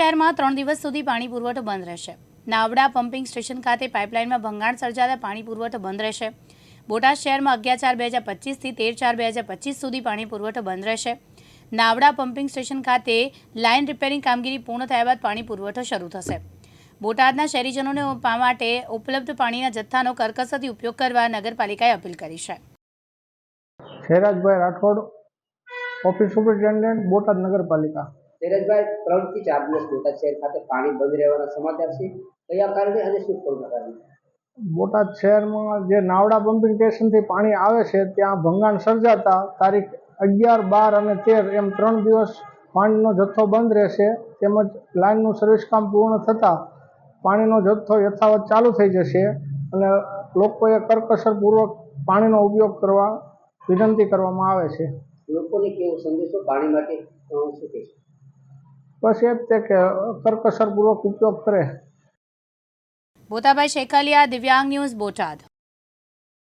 શહેરમાં ત્રણ દિવસ સુધી પાણી પુરવઠો બંધ રહેશે. નાવડા પમ્પિંગ સ્ટેશન ખાતે પાઇપલાઇનમાં ભંગાણ સર્જાતા પાણી પુરવઠો બંધ રહેશે. બોટાદ શહેરમાં અગિયાર ચાર બે હજાર પચીસથી તેર ચાર બે હજાર પચીસ સુધી પાણી પુરવઠો બંધ રહેશે. નાવડા પમ્પિંગ સ્ટેશન ખાતે લાઇન રિપેરિંગ કામગીરી પૂર્ણ થયા બાદ પાણી પુરવઠો શરૂ થશે. બોટાદના શહેરીજનોને માટે ઉપલબ્ધ પાણીના જથ્થાનો કરકસરથી ઉપયોગ કરવા નગરપાલિકાએ અપીલ કરી છે. શૈરાજભાઈ રાઠોડ, ઓફિસ સુપરિન્ટેન્ડન્ટ, બોટાદ નગરપાલિકા. ધીરજભાઈ ત્રણથી ચાર દિવસ બોટાદ શહેર ખાતે પાણી બંધ રહેવાના સમાચાર છે. કયા કારણે અને શું ખોટના કારણે બોટાદ શહેરમાં જે નાવડા પમ્પિંગ સ્ટેશનથી પાણી આવે છે ત્યાં ભંગાણ સર્જાતા તારીખ અગિયાર બાર અને તેર એમ ત્રણ દિવસ પાણીનો જથ્થો બંધ રહેશે. તેમજ લાઇનનું સર્વિસ કામ પૂર્ણ થતાં પાણીનો જથ્થો યથાવત ચાલુ થઈ જશે અને લોકોએ કરકસરપૂર્વક પાણીનો ઉપયોગ કરવા વિનંતી કરવામાં આવે છે. લોકોને કેવો સંદેશો પાણી માટે શું કહેશો બસ એ જ છે કે કરકસરપૂર્વક ઉપયોગ કરે. બોતાભાઈ શેખાલિયા દિવ્યાંગ ન્યૂઝ બોટાદ.